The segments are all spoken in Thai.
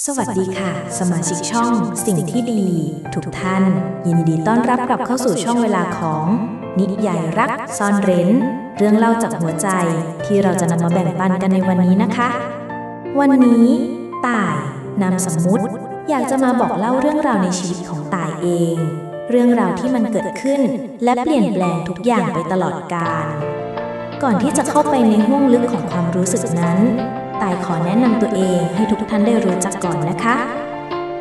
สวัสดีค่ะ สมาชิกช่องสิ่งที่ดี ทุกท่าน ยินดีต้อนรับกลับเข้าสู่ช่องเวลาของ นิยายรักซ่อนเร้น เรื่องเล่าจากหัวใจที่เราจะนำมาแบ่งปันกันในวันนี้นะคะ วันนี้ต่ายนามสมมุติ อยากจะมาบอกเล่าเรื่องราวในชีวิตของต่ายเอง เรื่องราวที่มันเกิดขึ้น และเปลี่ยนแปลงทุกอย่างไปตลอดกาลก่อนที่จะเข้าไปในห้วงลึกของความรู้สึกนั้น ต่ายขอแนะนำตัวเองให้ทุกท่านได้รู้จักก่อนนะคะ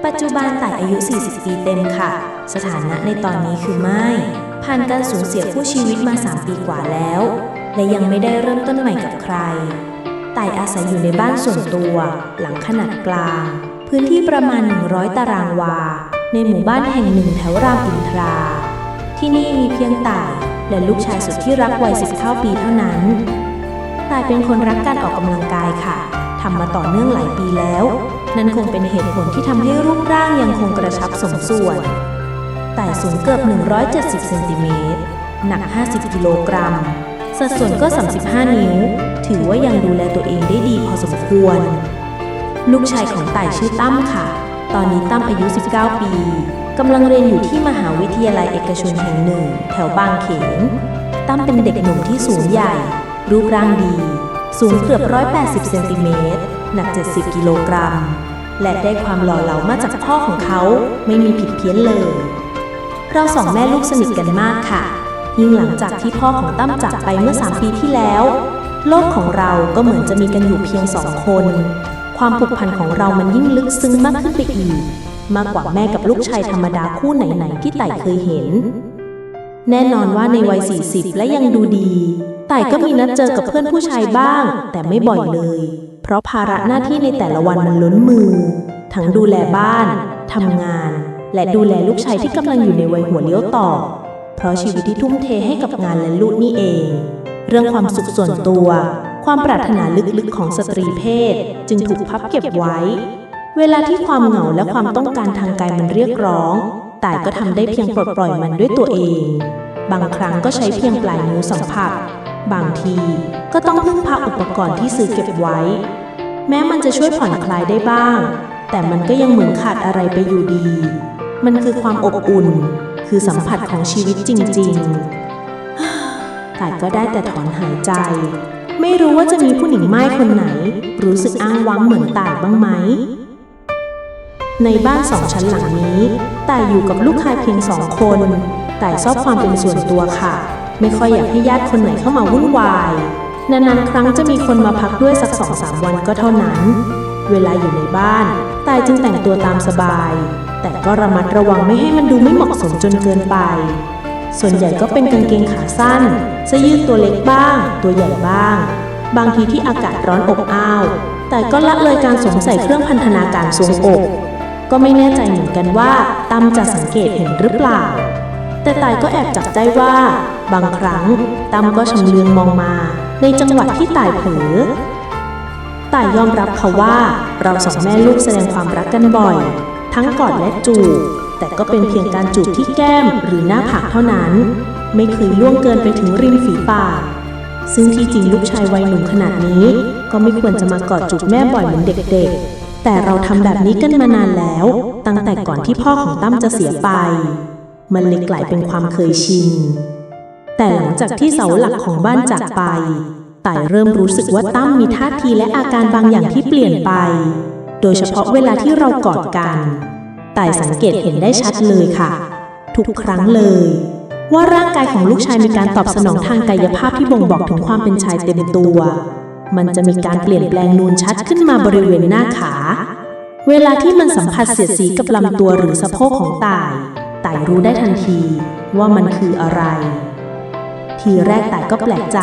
ปัจจุบันต่ายอายุ 40 ปีเต็มค่ะ สถานะในตอนนี้คือไม่ ผ่านการสูญเสียคู่ชีวิตมา 3 ปีกว่าแล้ว และยังไม่ได้เริ่มต้นใหม่กับใครต่ายอาศัยอยู่ในบ้านส่วนตัว หลังขนาดกลาง พื้นที่ประมาณ 100 ตารางวา ในหมู่บ้านแห่งหนึ่งแถวรามอินทรา ที่นี่มีเพียงต่ายและลูกชายสุดที่รักวัย19ปีเท่านั้น ตายเป็นคนรักการออกกำลังกายค่ะทำมาต่อเนื่องหลายปีแล้ว นั่นคงเป็นเหตุผลที่ทำให้รูปร่างยังคงกระชับสมส่วนต่สูงเกือบ 170เซนติเมตรหนัก 50 กิโลกรัม สัดส่วนก็ 35 นิ้ว ถือว่ายังดูแลตัวเองได้ดีพอสมควร ลูกชายของต่ายชื่อตั้มค่ะ ตอนนี้ตั้มอายุ 19 ปีกำลังเรียนอยู่ที่มหาวิทยาลัยเอกชนแห่งหนึ่ง แถวบางเขน ตั้มเป็นเด็กหนุ่มที่สูงใหญ่ รูปร่างดี สูงเกือบ 180 เซนติเมตร หนัก 70 กิโลกรัม และได้ความหล่อเหลามาจากพ่อของเขาไม่มีผิดเพี้ยนเลย เราสองแม่ลูกสนิทกันมากค่ะ ยิ่งหลังจากที่พ่อของตั้มจากไปเมื่อ 3 ปีที่แล้ว โลกของเราก็เหมือนจะมีกันอยู่เพียงสองคน ความผูกพันของเรามันยิ่งลึกซึ้งมากขึ้นไปอีก มากกว่าแม่กับลูกชายธรรมดาคู่ไหนๆที่ไต่เคยเห็นแน่นอนว่าในวัย 40 และยังดูดี ไต่ก็มีนัดเจอกับเพื่อนผู้ชายบ้าง แต่ไม่บ่อยเลย เพราะภาระหน้าที่ในแต่ละวันมันล้นมือ ทั้งดูแลบ้านทำงาน และดูแลลูกชายที่กำลังอยู่ในวัยหัวเลี้ยวต่อ เพราะชีวิตที่ทุ่มเทให้กับงานและลูกนี่เอง เรื่องความสุขส่วนตัว ความปรารถนาลึกๆของสตรีเพศ จึงถูกพับเก็บไว้ เวลาที่ความเหงาและความต้องการทางกายมันเรียกร้องแต่ก็ทำได้เพียงปลดปล่อยมันด้วยตัวเอง บางครั้งก็ใช้เพียงปลายนิ้วสัมผัส บางทีก็ต้องพึ่งพาอุปกรณ์ที่ซื้อเก็บไว้ แม้มันจะช่วยผ่อนคลายได้บ้าง แต่มันก็ยังเหมือนขาดอะไรไปอยู่ดี มันคือความอบอุ่น คือสัมผัสของชีวิตจริง ๆ แต่ก็ได้แต่ถอนหายใจ ไม่รู้ว่าจะมีผู้หญิงไม้คนไหน รู้สึกอ้างว้างเหมือนต่ายบ้างไหมในบ้านสองชั้นหลังนี้ แต่อยู่กับลูกชายเพียงสองคน แต่ชอบความเป็นส่วนตัวค่ะ ไม่ค่อยอยากให้ญาติคนไหนเข้ามาวุ่นวาย นานๆครั้งจะมีคนมาพักด้วยสักสองสามวันก็เท่านั้น เวลาอยู่ในบ้านต่ายจึงแต่งตัวตามสบาย แต่ก็ระมัดระวังไม่ให้มันดูไม่เหมาะสมจนเกินไป ส่วนใหญ่ก็เป็นกางเกงขาสั้นเสื้อยืดตัวเล็กบ้าง ตัวใหญ่บ้าง บางทีที่อากาศร้อนอบอ้าว แต่ก็ละเลยการสวมใส่เครื่องพันธนาการทรวงอก ก็ไม่แน่ใจเหมือนกันว่าตั้มจะสังเกตเห็นหรือเปล่าแต่ตายก็แอบจับได้ว่า บางครั้งตั้มก็ชำเลืองมองมาในจังหวะที่ตายเผลอตายยอมรับค่ะว่าเราสองแม่ลูกแสดงความรักกันบ่อย ทั้งกอดและจูบแต่ก็เป็นเพียงการจูบที่แก้มหรือหน้าผากเท่านั้น ไม่เคยล่วงเกินไปถึงริมฝีปากซึ่งที่จริงลูกชายวัยหนุ่มขนาดนี้ ก็ไม่ควรจะมากอดจูบแม่บ่อยเหมือนเด็กๆ แต่เราทำแบบนี้กันมานานแล้ว ตั้งแต่ก่อนที่พ่อของตั้มจะเสียไป มันเลยกลายเป็นความเคยชิน แต่หลังจากที่เสาหลักของบ้านจากไปต่ายเริ่มรู้สึกว่าตั้มมีท่าทีและอาการบางอย่างที่เปลี่ยนไป โดยเฉพาะเวลาที่เรากอดกันต่ายสังเกตเห็นได้ชัดเลยค่ะ ทุกครั้งเลย ว่าร่างกายของลูกชายมีการตอบสนองทางกายภาพที่บ่งบอกถึงความเป็นชายเต็มตัว มันจะมีการเปลี่ยนแปลงนูนชัดขึ้นมาบริเวณหน้าขา เวลาที่มันสัมผัสเสียดสีกับลำตัวหรือสะโพกของต่ายต่ายรู้ได้ทันทีว่ามันคืออะไร ทีแรกแต่ก็แปลกใจ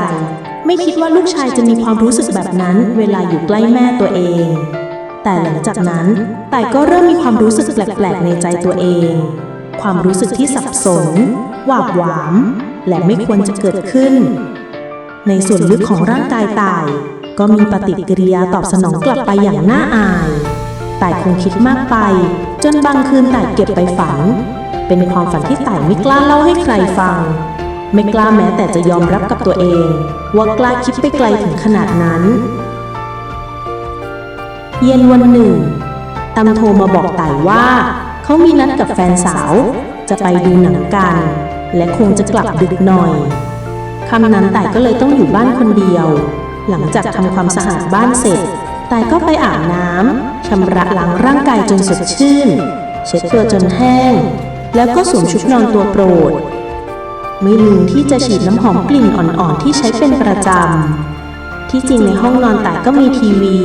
ไม่คิดว่าลูกชายจะมีความรู้สึกแบบนั้น เวลาอยู่ใกล้แม่ตัวเอง แต่หลังจากนั้นแต่ก็เริ่มมีความรู้สึกแปลกๆในใจตัวเอง ความรู้สึกที่สับสนหวาบหวาม และไม่ควรจะเกิดขึ้น ในส่วนลึกของร่างกายต่าย ก็มีปฏิกิริยาตอบสนองกลับไปอย่างน่าอายแต่คงคิดมากไป จนบางคืนแต่เก็บไปฝัน เป็นความฝันที่แต่ไม่กล้าเล่าให้ใครฟัง ไม่กล้าแม้แต่จะยอมรับกับตัวเอง ว่ากล้าคิดไปไกลถึงขนาดนั้น เย็นวันหนึ่งตำโทรมาบอกไต่ว่า เขามีนัดกับแฟนสาว จะไปดูหนังกัน และคงจะกลับดึกหน่อยคำนั้นต่ก็เลยต้องอยู่บ้านคนเดียว หลังจากทำความสะอาดบ้านเสร็จต่ก็ไปอาบน้ำชำระล้างร่างกายจนสดชื่น เช็ดตัวจนแห้ง แล้วก็สวมชุดนอนตัวโปรด ไม่ลืมที่จะฉีดน้ำหอมกลิ่นอ่อนๆที่ใช้เป็นประจำ ที่จริงในห้องนอนต่ายก็มีทีวี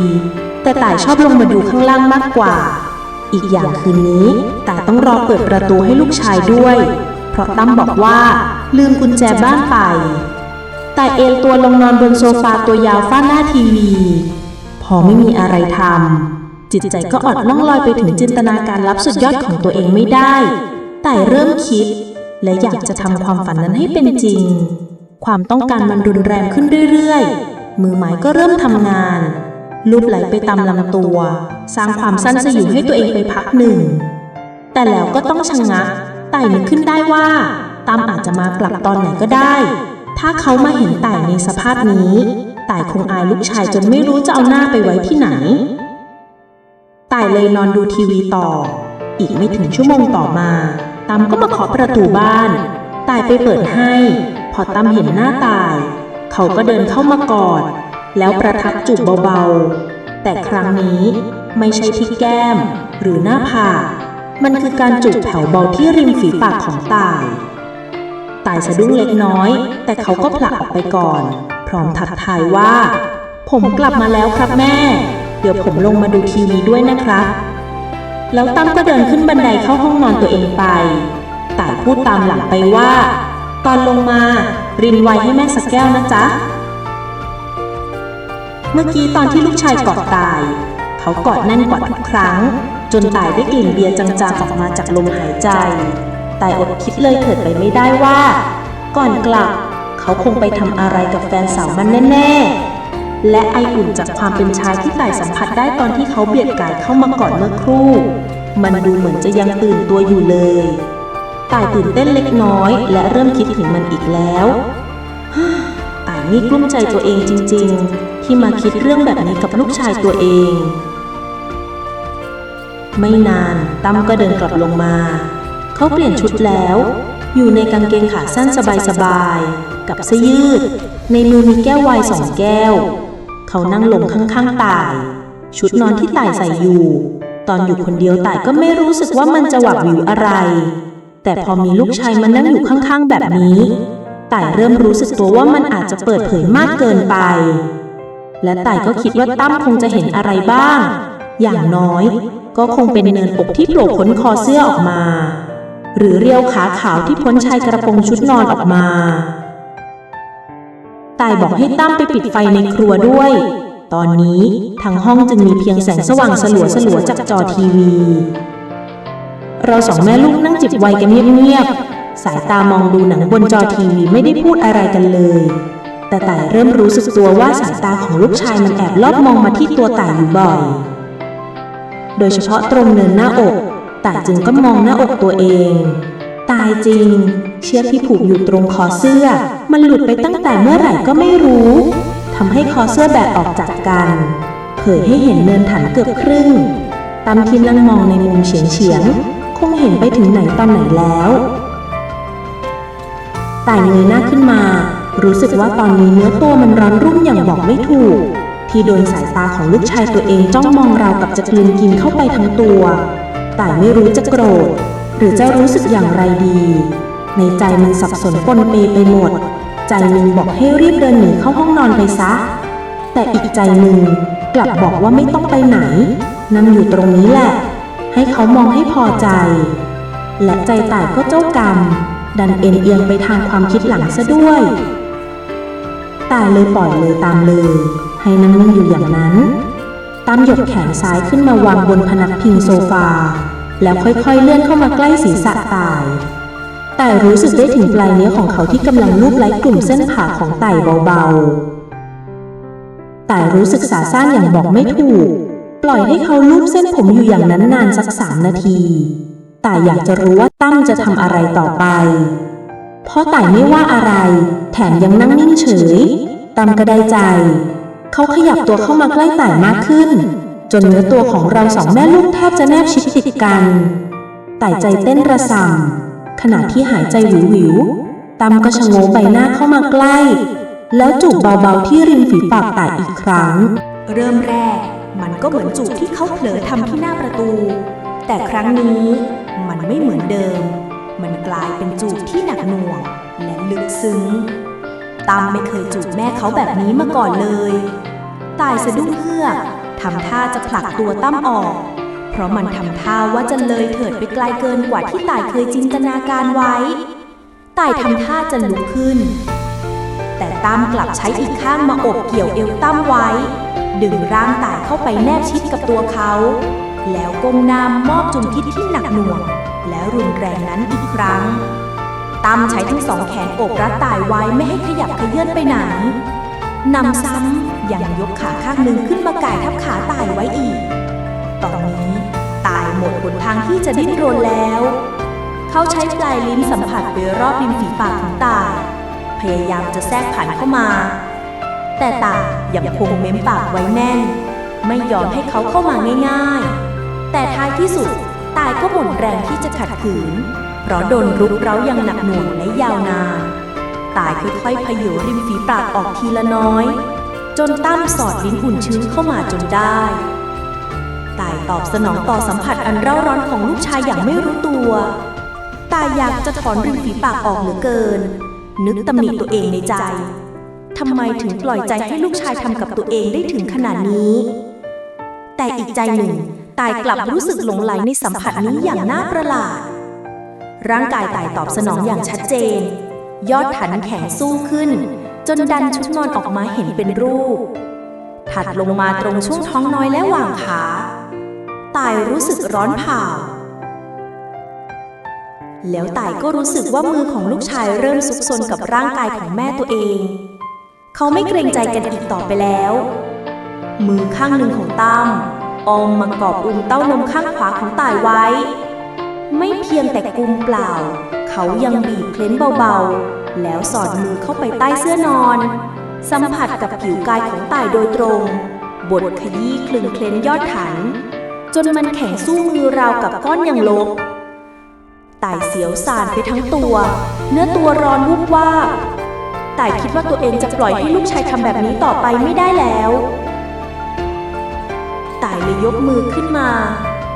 แต่ต่ายชอบลงมาดูข้างล่างมากกว่า อีกอย่างคืนนี้ต่ายต้องรอเปิดประตูให้ลูกชายด้วย เพราะตั้มบอกว่าลืมกุญแจบ้านไปต่เอนตัวลงนอนบนโซฟาตัวยาวฟ้าหน้าทีวี พอไม่มีอะไรทำจิตใจก็อดล่องลอยไปถึงจินตนาการลับสุดยอดของตัวเองไม่ได้ แต่เริ่มคิด และอยากจะทำความฝันนั้นให้เป็นจริง ความต้องการมันรุนแรงขึ้นเรื่อยๆ มือไม้ก็เริ่มทำงาน ลูบไหลไปตามลำตัว สร้างความสั้นสยิวให้ตัวเองไปพักหนึ่ง แต่แล้วก็ต้องชะงักไต่นึกขึ้นได้ว่าตามอาจจะมากลับตอนไหนก็ได้ ถ้าเขามาเห็นไต่ในสภาพนี้ ไต่คงอายลูกชายจนไม่รู้จะเอาหน้าไปไว้ที่ไหน ไต่เลยนอนดูทีวีต่อ อีกไม่ถึงชั่วโมงต่อมา ตามก็มาเคาะประตูบ้าน ตายไปเปิดให้ พอตามเห็นหน้าตาย เขาก็เดินเข้ามากอด แล้วประทับจูบเบาๆ แต่ครั้งนี้ไม่ใช่ที่แก้มหรือหน้าผากมันคือการจูบแผ่วเบาที่ริมฝีปากของตาย ตายสะดุ้งเล็กน้อย แต่เขาก็ผลักออกไปก่อน พร้อมทักทายว่า ผมกลับมาแล้วครับแม่ เดี๋ยวผมลงมาดูทีวีด้วยนะครับ แล้วตั้มก็เดินขึ้นบันไดเข้าห้องนอนตัวเองไปต่ายพูดตามหลังไปว่า ตอนลงมารินไวให้แม่สักแก้วนะจ๊ะ เมื่อกี้ตอนที่ลูกชายกอดตาย เขากอดแน่นกว่าทุกครั้ง จนตายได้กลิ่นเบียร์จางๆออกมาจากลมหายใจ ตายอดคิดเลยเถิดไปไม่ได้ว่า ก่อนกลับ เขาคงไปทำอะไรกับแฟนสาวมันแน่ ๆ และไออุ่นจากความเป็นชายที่ต่ายสัมผัสได้ตอนที่เขาเบียดกายเข้ามากอดเมื่อครู่ มันดูเหมือนจะยังตื่นตัวอยู่เลยต่ายตื่นเต้นเล็กน้อย และเริ่มคิดถึงมันอีกแล้วต่ายนี่กลุ้มใจตัวเองจริง ๆ ที่มาคิดเรื่องแบบนี้กับลูกชายตัวเอง ไม่นานตั้มก็เดินกลับลงมา เขาเปลี่ยนชุดแล้ว อยู่ในกางเกงขาสั้นสบายๆกับเสื้อยืด ในมือมีแก้วไวน์สองแก้ว เขานั่งลงข้างๆต่าย ชุดนอนที่ต่ายใส่อยู่ ตอนอยู่คนเดียวต่ายก็ไม่รู้สึกว่ามันจะหวับหวิวอะไร แต่พอมีลูกชายมานั่งอยู่ข้างๆแบบนี้ต่ายเริ่มรู้สึกตัวว่ามันอาจจะเปิดเผยมากเกินไป และต่ายก็คิดว่าตั้มคงจะเห็นอะไรบ้าง อย่างน้อย ก็คงเป็นเนินอกที่โผล่พ้นคอเสื้อออกมา หรือเรียวขาขาวที่พ้นชายกระโปรงชุดนอนออกมา ตายบอกให้ตั้มไปปิดไฟในครัวด้วย ตอนนี้ทางห้องจึงมีเพียงแสงสว่างสลัวสลัวจากจอทีวี เราสองแม่ลูกนั่งจิบไวน์กันเงียบๆ สายตามองดูหนังบนจอทีวีไม่ได้พูดอะไรกันเลย แต่ต่ายเริ่มรู้สึกตัวว่าสายตาของลูกชายมันแอบลอบมองมาที่ตัวต่ายอยู่บ่อย โดยเฉพาะตรงเนินหน้าอกต่ายจึงก็มองหน้าอกตัวเอง ตายจริง เชือกที่ผูกอยู่ตรงคอเสื้อ มันหลุดไปตั้งแต่เมื่อไหร่ก็ไม่รู้ทำให้คอเสื้อแบกออกจากกันเผยให้เห็นเนินฐานเกือบครึ่งตามที่นั่งมองในมุมเฉียงเฉียงๆคงเห็นไปถึงไหนตอนไหนแล้วตายเงยหน้าขึ้นมา รู้สึกว่าตอนนี้เนื้อตัวมันร้อนรุ่มอย่างบอกไม่ถูก ที่โดนสายตาของลูกชายตัวเองจ้องมองราวกับจะกลืนกินเข้าไปทั้งตัว แต่ไม่รู้จะโกรธ รือจะรู้สึกอย่างไรดี ในใจมันสับสนปนเปไปหมด ใจหนึ่งบอกให้รีบเดินหนีเข้าห้องนอนไปซะ แต่อีกใจหนึ่งกลับบอกว่าไม่ต้องไปไหนนั่งอยู่ตรงนี้แหละ ให้เขามองให้พอใจ และใจต่ายก็เจ้ากรรม ดันเอ็นเอียงไปทางความคิดหลังซะด้วย ตายเลยปล่อยเลยตามเลย ให้นั่งนิ่งอยู่อย่างนั้นตามหยกแขนซ้ายขึ้นมาวางบนพนักพิงโซฟา แล้วค่อยๆเลื่อนเข้ามาใกล้ศีรษะตาย แต่รู้สึกได้ถึงปลายนิ้วของเขาที่กำลังลูบไล้กลุ่มเส้นผ่าของไต่เบาๆ แต่รู้สึกสาซ่านอย่างบอกไม่ถูก ปล่อยให้เขาลูบเส้นผมอยู่อย่างนั้นนานสักสามนาที แต่อยากจะรู้ว่าตั้มจะทำอะไรต่อไป เพราะไต่ไม่ว่าอะไร แถมยังนั่งนิ่งเฉยตั้มก็ได้ใจ เขาขยับตัวเข้ามาใกล้ไต่มากขึ้น จนเนื้อตัวของเราสองแม่ลูกแทบจะแนบชิดติดกัน แต่ใจเต้นระส่ำขณะที่หายใจหวิววิวๆตำก็ชะโงกใบหน้าเข้ามาใกล้ แล้วจูบเบาๆที่ริมฝีปากแต่อีกครั้ง เริ่มแรก มันก็เหมือนจูบที่เขาเผลอทำที่หน้าประตู แต่ครั้งนี้มันไม่เหมือนเดิม มันกลายเป็นจูบที่หนักหน่วง และลึกซึ้งตามไม่เคยจูบแม่เขาแบบนี้มาก่อนเลย ตายสะดุ้งเฮือก ทำท่าจะผลักตัวตั้มออก เพราะมันทำท่าว่าจะเลยเถิดไปไกลเกินกว่าที่ตายเคยจินตนาการไว้ตายทำท่าจะลุกขึ้น แต่ตั้มกลับใช้อีกข้างมาอบเกี่ยวเอวตั้มไว้ ดึงร่างตายเข้าไปแนบชิดกับตัวเขา แล้วก้มหน้ามอบจุมพิษที่หนักหน่วง และรุนแรงนั้นอีกครั้งตั้มใช้ทั้งสองแขนโอบรัดตายไว้ไม่ให้ขยับเขยื่อนไปไหนนำซ้ำ ยังยกขาข้างหนึ่งขึ้นมาก่ายทับขาตายไว้อีก ตอนนี้ตายหมดหนทางที่จะดิ้นรนแล้ว เขาใช้ปลายลิ้นสัมผัสไปรอบริมฝีปากของตายพยายามจะแทรกผ่านเข้ามา แต่ตายยังคงเม้มปากไว้แน่น ไม่ยอมให้เขาเข้ามาง่าย ๆ แต่ท้ายที่สุดตายก็หมดแรงที่จะขัดขืน เพราะโดนรุกเร้าอย่างหนักหน่วงและยาวนานตายค่อยๆพยอริมฝีปากออกทีละน้อย จนตั้มสอดลิ้นอุ่นชื้นเข้ามาจนได้ตายตอบสนองต่อสัมผัสอันเร่าร้อนของลูกชายอย่างไม่รู้ตัวตายอยากจะถอนริมฝีปากออกเหลือเกิน นึกตำหนิตัวเองในใจทำไมถึงปล่อยใจให้ลูกชายทำกับตัวเองได้ถึงขนาดนี้ แต่อีกใจหนึ่งตายกลับรู้สึกหลงไหลในสัมผัสนี้อย่างน่าประหลาด ร่างกายตายตอบสนองอย่างชัดเจน ยอดถันแข็งสู้ขึ้น จนดันชุดนอนออกมาเห็นเป็นรูป ถัดลงมาตรงช่วงท้องน้อยและหว่างขา ตายรู้สึกร้อนเผาแล้วตายก็รู้สึกว่ามือของลูกชายเริ่มซุกซนกับร่างกายของแม่ตัวเอง เขาไม่เกรงใจกันอีกต่อไปแล้ว มือข้างหนึ่งของตั้มออมมากอบอุ้มเต้านมข้างขวาของตายไว้ ไม่เพียงแต่กุมเปล่า เขายังบีบเคล้นเบาๆ แล้วสอดมือเข้าไปใต้เสื้อนอน สัมผัสกับผิวกายของตายโดยตรง บดขยี้คลึงเคล้นยอดถัน จนมันแข็งสู้มือราวกับก้อนยังลบต่ายเสียวสานไปทั้งตัว เนื้อตัวร้อนวุบวาบต่ายคิดว่าตัวเองจะปล่อยให้ลูกชายทำแบบนี้ต่อไปไม่ได้แล้วต่ายเลยยกมือขึ้นมา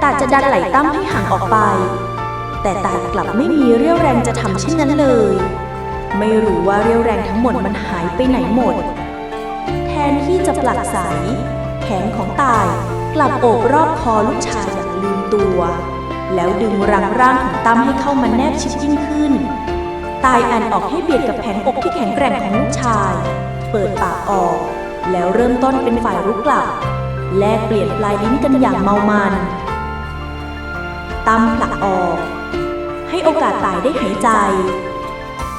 ตาจะดันไหลตั้มให้ห่างออกไป แต่ต่ายกลับไม่มีเรี่ยวแรงจะทำเช่นนั้นเลย ไม่รู้ว่าเรี่ยวแรงทั้งหมดมันหายไปไหนหมด แทนที่จะปลักใส แขนของตายกลับโอบรอบคอลูกชายอย่างลืมตัว แล้วดึงรังร่างของตั้มให้เข้ามาแนบชิดยิ่งขึ้น ตายอันออกให้เบียดกับแผงอกที่แข็งแกร่งของลูกชาย เปิดปากออก แล้วเริ่มต้นเป็นฝ่ายรุกกลับ แลกเปลี่ยนปลายลิ้นกันอย่างเมามันตั้มผลักออก ให้โอกาสตายได้หายใจ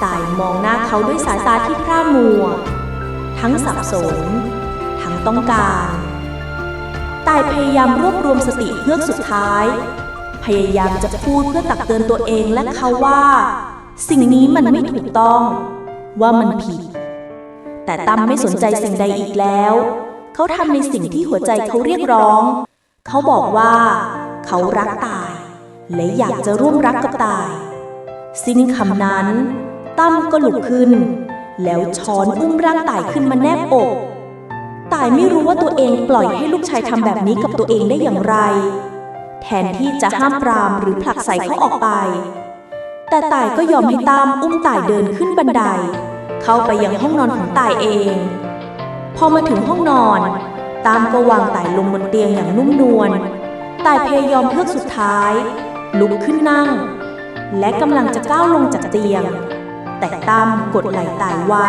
ตายมองหน้าเขาด้วยสายตาที่พร่ามัว ทั้งสับสน ทั้งต้องการ ตายพยายามรวบรวมสติเพื่อสุดท้าย พยายามจะพูดเพื่อตักเตือนตัวเองและเขาว่า สิ่งนี้มันไม่ถูกต้อง ว่ามันผิด แต่ตั้มไม่สนใจสิ่งใดอีกแล้ว เขาทำในสิ่งที่หัวใจเขาเรียกร้อง เขาบอกว่า เขารักตาย และอยากจะร่วมรักกับตาย สิ้นคำนั้น ตั้มก็ลุกขึ้น แล้วช้อนอุ้มร่างตายขึ้นมาแนบอกตายไม่รู้ว่าตัวเองปล่อยให้ลูกชายทำแบบนี้กับตัวเองได้อย่างไร แทนที่จะห้ามปรามหรือผลักใส่เขาออกไป แต่ตายก็ยอมให้ตามอุ้มตายเดินขึ้นบันได เข้าไปยังห้องนอนของตายเอง พอมาถึงห้องนอน ตามก็วางตายลงบนเตียงอย่างนุ่มนวลตายพยายามเพื่อสุดท้าย ลุกขึ้นนั่ง และกำลังจะก้าวลงจากเตียง แต่ตั้มกดไหล่ตายไว้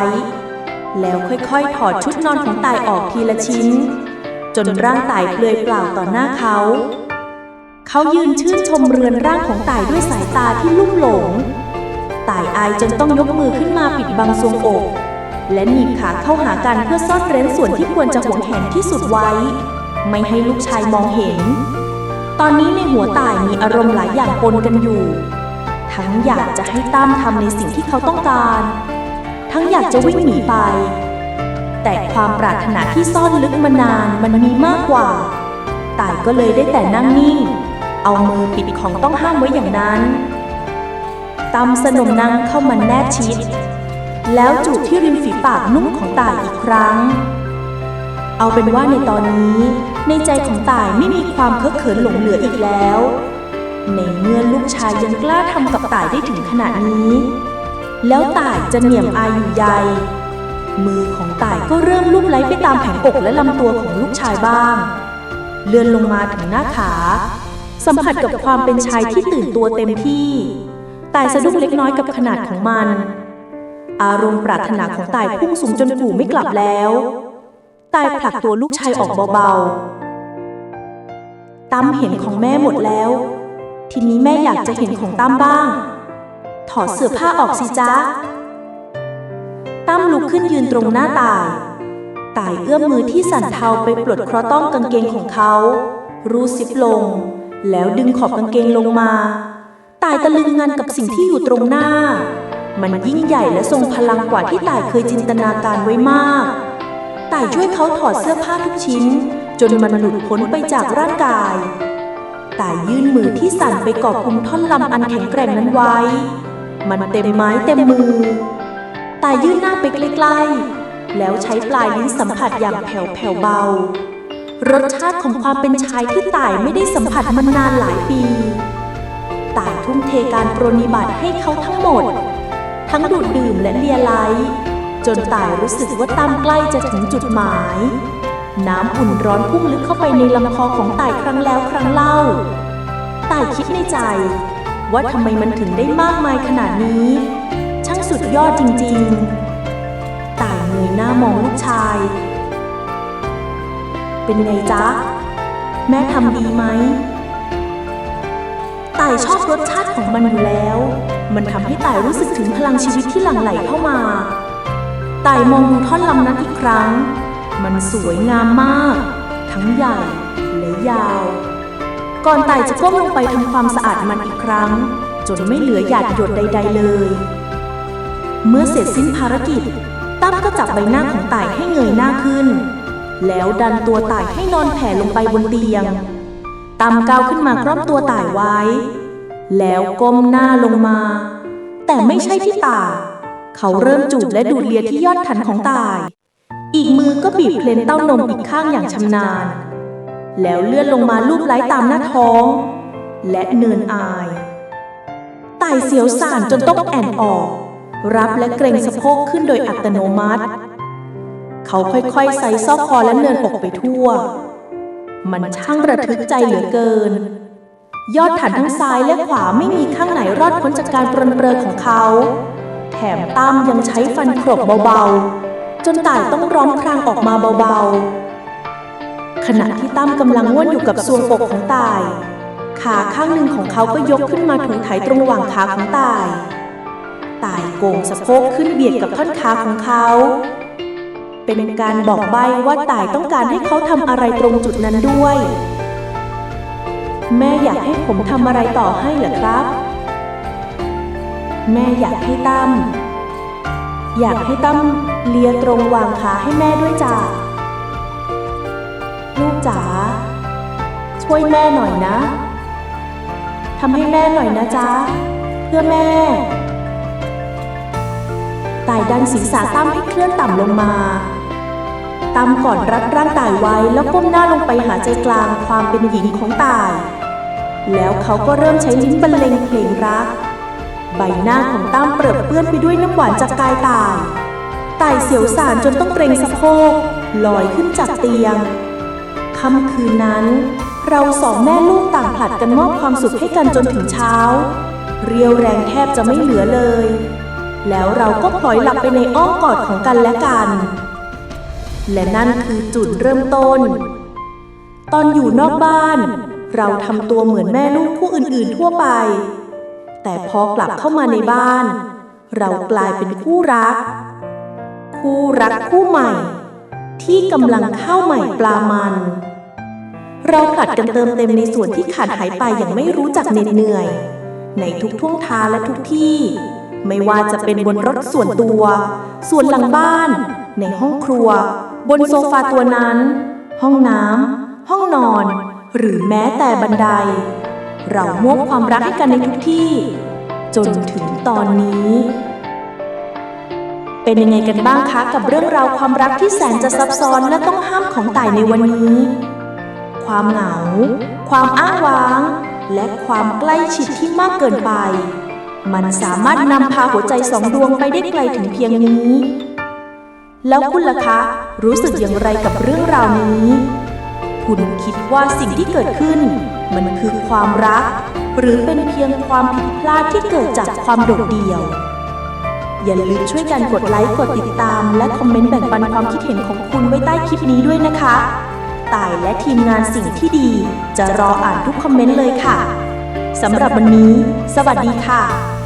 แล้วค่อยๆ ถอดชุดนอนของตายออกทีละชิ้น จนร่างตายเปลือยเปล่าต่อหน้าเขา เขายืนชื่นชมเรือนร่างของตายด้วยสายตาที่ลุ่มหลง ตายอายจนต้องยกมือขึ้นมาปิดบังทรวงอก และหนีบขาเข้าหากันเพื่อซ่อนเร้นส่วนที่ควรจะหวงแหนที่สุดไว้ ไม่ให้ลูกชายมองเห็น ตอนนี้ในหัวตายมีอารมณ์หลายอย่างปนกันอยู่ ทั้งอยากจะให้ตั้มทำในสิ่งที่เขาต้องการ ทั้งอยากจะวิ่งหนีไป แต่ความปรารถนาที่ซ่อนลึกมานานมันมีมากกว่าตายก็เลยได้แต่นั่งนิ่ง เอามือปิดของต้องห้ามไว้อย่างนั้นตำสนมนั่งเข้ามาแนบชิด แล้วจูบที่ริมฝีปากนุ่มของตายอีกครั้ง เอาเป็นว่าในตอนนี้ ในใจของตายไม่มีความเคอะเขินหลงเหลืออีกแล้ว ในเมื่อลูกชายยังกล้าทำกับต่ายได้ถึงขนาดนี้ แล้วต่ายจะเหนี่ยมอายอยู่ใยมือของต่ายก็เริ่มลูบไล้ไปตามแผงอกและลำตัวของลูกชายบ้าง เลื่อนลงมาถึงหน้าขา สัมผัสกับความเป็นชายที่ตื่นตัวเต็มที่ ต่ายสะดุ้งเล็กน้อยกับขนาดของมัน อารมณ์ปรารถนาของต่ายพุ่งสูงจนกู่ไม่กลับแล้ว ต่ายผลักตัวลูกชายออกเบาๆตั้มเห็นของแม่หมดแล้ว ทีนี้แม่อยากจะเห็นของตั้มบ้าง ถอดเสื้อผ้าออกสิจ๊ะ ตั้มลุกขึ้นยืนตรงหน้าตาย ตายเอื้อมมือที่สั่นเทาไปปลดเคราะห์ต้องกางเกงของเขา รูดซิปลง แล้วดึงขอบกางเกงลงมา ตายตะลึงงันกับสิ่งที่อยู่ตรงหน้า มันยิ่งใหญ่และทรงพลังกว่าที่ตายเคยจินตนาการไว้มาก ตายช่วยเขาถอดเสื้อผ้าทุกชิ้น จนมันหลุดพ้นไปจากร่างกาย ต่ายยื่นมือที่สั่นไปกอบกุมท่อนลำอันแข็งแกร่งนั้นไว้ มันเต็มไม้เต็มมือ ตายยื่นหน้าไปใกล้ๆ แล้วใช้ปลายลิ้นสัมผัสอย่างแผ่วๆเบา รสชาติของความเป็นชายที่ต่ายไม่ได้สัมผัสมานานหลายปี ต่ายทุ่มเทการปรนนิบัติให้เขาทั้งหมด ทั้งดูดดื่มและเลียไลจนต่ายรู้สึกว่าตามใกล้จะถึงจุดหมาย น้ำอุ่นร้อนพุ่งลึกเข้าไปในลำคอของต่ายครั้งแล้วครั้งเล่า ต่ายคิดในใจ ว่าทำไมมันถึงได้มากมายขนาดนี้ ช่างสุดยอดจริง ๆ ต่ายเงยหน้ามองลูกชาย เป็นไงจ๊ะ แม่ทำดีไหมต่ายชอบรสชาติของมันอยู่แล้ว มันทำให้ต่ายรู้สึกถึงพลังชีวิตที่หลั่งไหลเข้ามา ต่ายมองดูท่อนลำนั้นอีกครั้ง มันสวยงามมาก ทั้งใหญ่และยาว ก่อนไต่จะก้มลงไปทำความสะอาดมันอีกครั้ง จนไม่เหลือหยาดหยดใด ๆ เลย เมื่อเสร็จสิ้นภารกิจ ตั้มก็จับใบหน้าของไต่ให้เงยหน้าขึ้น แล้วดันตัวไต่ให้นอนแผ่ลงไปบนเตียงตั้มก้าวขึ้นมาครอบตัวต่ายไว้ แล้วก้มหน้าลงมา แต่ไม่ใช่ที่ตา เขาเริ่มจูบและดูดเลียที่ยอดขันของตาย อีกมือก็บีบเพลนเต้านมอีกข้างอย่างชำนาญ แล้วเลื่อนลงมาลูบไล้ตามหน้าท้อง และเนินอายไต่เสียวสั่นจนต้องแอนออก รับและเกรงสะโพกขึ้นโดยอัตโนมัติ เขาค่อยๆใส่ซอกคอและเนินอกไปทั่ว มันช่างระทึกใจเหลือเกิน ยอดฐานทั้งซ้ายและขวาไม่มีข้างไหนรอดพ้นจากการปรนเปรอของเขา แถมตั้มยังใช้ฟันขรบเบาๆ จนต่ายต้องร้องครางออกมาเบาๆ ขณะที่ตั้มกำลังง่วนอยู่กับซวงอกของต่าย ขาข้างหนึ่งของเขาก็ยกขึ้นมาถูไถตรงหว่างขาของต่ายต่ายโกงสะโพกขึ้นเบียดกับท่อนขาของเขา เป็นการบอกใบ้ว่าต่ายต้องการให้เขาทำอะไรตรงจุดนั้นด้วย แม่อยากให้ผมทำอะไรต่อให้เหรอครับ แม่อยากให้ตั้มอยากให้ตั้ม เลียตรงวางขาให้แม่ด้วยจ้ะลูกจ๋าช่วยแม่หน่อยนะทำให้แม่หน่อยนะจ๊ะเพื่อแม่ต่ายดันศีรษะตั้มให้เคลื่อนต่ำลงมาตั้มกอดรัดร่างต่ายไว้แล้วก้มหน้าลงไปหาใจกลางความเป็นหญิงของตาย แล้วเขาก็เริ่มใช้ลิ้นบรรเลงเพลงรัก ใบหน้าของตั้มเปรอะเปื้อนไปด้วยน้ำหวานจากกายตาย ไต่เสียวสานจนต้องเกรงสะโพกลอยขึ้นจากเตียงค่ำคืนนั้น เราสองแม่ลูกต่างผลัดกันมอบความสุขให้กันจนถึงเช้า เรียวแรงแทบจะไม่เหลือเลย แล้วเราก็พลอยหลับไปในอ้อมกอดของกันและกัน และนั่นคือจุดเริ่มต้น ตอนอยู่นอกบ้าน เราทำตัวเหมือนแม่ลูกคู่อื่นๆทั่วไป แต่พอกลับเข้ามาในบ้าน เรากลายเป็นคู่รัก คู่รักคู่ใหม่ ที่กำลังเข้าใหม่ปลามัน เราผลัดกันเติมเต็มในส่วนที่ขาดหายไปอย่างไม่รู้จักเหน็ดเหนื่อย ในทุกท่วงทาและทุกที่ ไม่ว่าจะเป็นบนรถส่วนตัว ส่วนหลังบ้าน ในห้องครัว บนโซฟาตัวนั้น ห้องน้ำห้องนอน หรือแม้แต่บันได เรามอบความรักให้กันในทุกที่ จนถึงตอนนี้ เป็นยังไงกันบ้างคะกับเรื่องราวความรักที่แสนจะซับซ้อนและต้องห้ามของต่ายในวันนี้ ความเหงา ความอ้างว้าง และความใกล้ชิดที่มากเกินไป มันสามารถนำพาหัวใจสองดวงไปได้ไกลถึงเพียงนี้ แล้วคุณล่ะคะ รู้สึกอย่างไรกับเรื่องราวนี้ คุณคิดว่าสิ่งที่เกิดขึ้น มันคือความรัก หรือเป็นเพียงความผิดพลาดที่เกิดจากความโดดเดี่ยว อย่าลืมช่วยกันกดไลค์ กดติดตาม และคอมเมนต์แบ่งปันความคิดเห็นของคุณไว้ใต้คลิปนี้ด้วยนะคะต่ายและทีมงานสิ่งที่ดี จะรออ่านทุกคอมเมนต์เลยค่ะ สำหรับวันนี้ สวัสดีค่ะ